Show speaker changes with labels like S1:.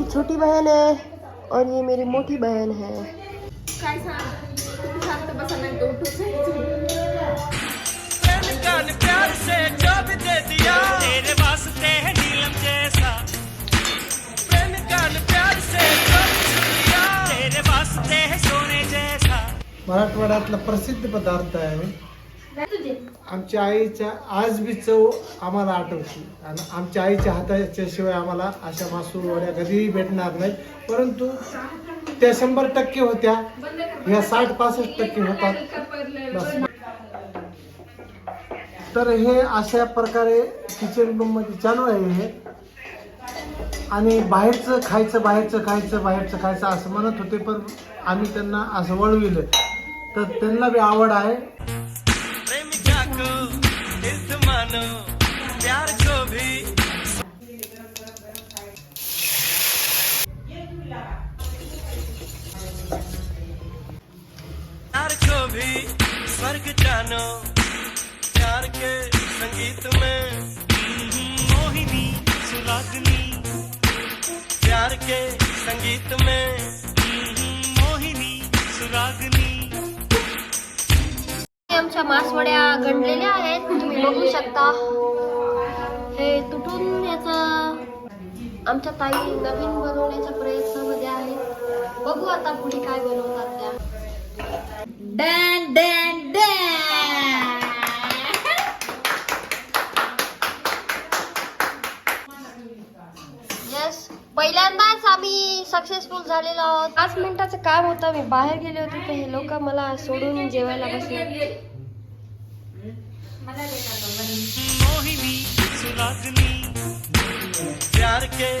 S1: मेरी छोटी बहन है और ये मेरी मोटी बहन है।
S2: प्यार से जो भी दे दिया तेरे वास्ते है नीलम जैसा प्रेम का प्यार से जो भी तेरे वास्ते है सोने जैसा
S3: मराठवाड्यातला प्रसिद्ध पदार्थ आहे. आमच्या आईच्या आज बी चव आम्हाला आठवते. आणि आमच्या आईच्या हाताच्या शिवाय आम्हाला अशा मासूर वड्या कधीही भेटणार नाही परंतु त्या शंभर टक्के होत्या. ह्या साठ पासष्ट टक्के होतात. तर हे अशा प्रकारे किचन रूममध्ये चालू आहे हे. आणि बाहेरचं खायचं बाहेरचं खायचं बाहेरचं खायचं असं म्हणत होते पण आम्ही त्यांना असं वळविलं. तर त्यांना बी आवड आहे.
S2: जाको दिल मानो, प्यार को भी। प्यार को भी स्वर्ग जानो, प्यार के संगीत में। मोहिनी, सुरागनी, प्यार के संगीत में।
S1: आमच्या मासवड्या गणलेल्या आहेत. तुम्ही बघू शकता. हे तुटून याचा आमच्या ताई नवीन बनवण्याच्या प्रयत्नामध्ये आहेत. बघू आता पुढे काय बनवतात त्या. पहिल्यांदाच आम्ही सक्सेसफुल झालेलो आहोत. पाच मिनिटाचं काम होतं मी बाहेर गेले होते तर हे लोक मला सोडून जेवायला बसले.
S2: मोहिनी सुरागनी प्यार के